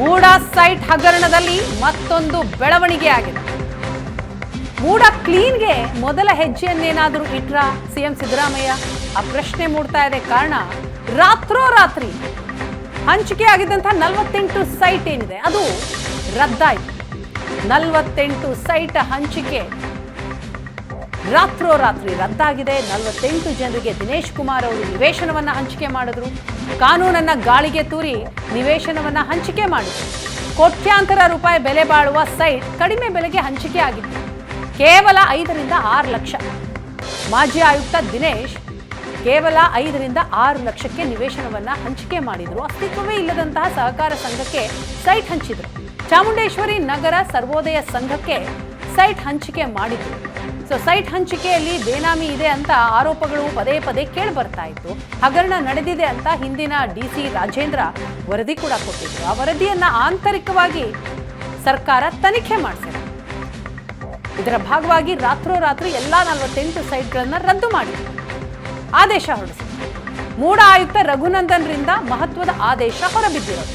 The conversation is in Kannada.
ಮೂಡ ಸೈಟ್ ಹಗರಣದಲ್ಲಿ ಮತ್ತೊಂದು ಬೆಳವಣಿಗೆ ಆಗಿದೆ. ಮೂಡ ಕ್ಲೀನ್ಗೆ ಮೊದಲ ಹೆಜ್ಜೆಯನ್ನೇನಾದರೂ ಇಟ್ರ? ಸಿಎಂ ಸಿದ್ದರಾಮಯ್ಯ, ಆ ಪ್ರಶ್ನೆ ಮೂಡ್ತಾ ಇದೆ. ಕಾರಣ, ರಾತ್ರೋರಾತ್ರಿ ಹಂಚಿಕೆ ಆಗಿದ್ದಂಥ ನಲವತ್ತೆಂಟು ಸೈಟ್ ಏನಿದೆ? ಅದು ರದ್ದಾಯಿತು. ನಲವತ್ತೆಂಟು ಸೈಟ್ ಹಂಚಿಕೆ ರಾತ್ರೋರಾತ್ರಿ ರದ್ದಾಗಿದೆ. ನಲವತ್ತೆಂಟು ಜನರಿಗೆ ದಿನೇಶ್ ಕುಮಾರ್ ಅವರು ನಿವೇಶನವನ್ನು ಹಂಚಿಕೆ ಮಾಡಿದ್ರು. ಕಾನೂನನ್ನು ಗಾಳಿಗೆ ತೂರಿ ನಿವೇಶನವನ್ನು ಹಂಚಿಕೆ ಮಾಡಿದ್ರು. ಕೋಟ್ಯಾಂತರ ರೂಪಾಯಿ ಬೆಲೆ ಬಾಳುವ ಸೈಟ್ ಕಡಿಮೆ ಬೆಲೆಗೆ ಹಂಚಿಕೆ ಆಗಿತ್ತು. ಕೇವಲ ಐದರಿಂದ ಆರು ಲಕ್ಷ. ಮಾಜಿ ಆಯುಕ್ತ ದಿನೇಶ್ ಕೇವಲ ಐದರಿಂದ ಆರು ಲಕ್ಷಕ್ಕೆ ನಿವೇಶನವನ್ನು ಹಂಚಿಕೆ ಮಾಡಿದರು. ಅಸ್ತಿತ್ವವೇ ಇಲ್ಲದಂತಹ ಸಹಕಾರ ಸಂಘಕ್ಕೆ ಸೈಟ್ ಹಂಚಿದರು. ಚಾಮುಂಡೇಶ್ವರಿ ನಗರ ಸರ್ವೋದಯ ಸಂಘಕ್ಕೆ ಸೈಟ್ ಹಂಚಿಕೆ ಮಾಡಿದ್ರು. ಸೊ ಸೈಟ್ ಹಂಚಿಕೆಯಲ್ಲಿ ಬೇನಾಮಿ ಇದೆ ಅಂತ ಆರೋಪಗಳು ಪದೇ ಪದೇ ಕೇಳಿ ಬರ್ತಾ ಇತ್ತು. ಹಗರಣ ನಡೆದಿದೆ ಅಂತ ಹಿಂದಿನ ಡಿ ಸಿ ರಾಜೇಂದ್ರ ವರದಿ ಕೂಡ ಕೊಟ್ಟಿದ್ರು. ಆ ವರದಿಯನ್ನು ಆಂತರಿಕವಾಗಿ ಸರ್ಕಾರ ತನಿಖೆ ಮಾಡಿಸಿದೆ. ಇದರ ಭಾಗವಾಗಿ ರಾತ್ರೋರಾತ್ರಿ ಎಲ್ಲಾ ನಲವತ್ತೆಂಟು ಸೈಟ್ಗಳನ್ನು ರದ್ದು ಮಾಡಿದೆ ಆದೇಶ ಹೊರಡಿಸಿದೆ ಮೂಡ ಆಯುಕ್ತ ರಘುನಂದನ್ರಿಂದ ಮಹತ್ವದ ಆದೇಶ ಹೊರಬಿದ್ದಿರೋದು.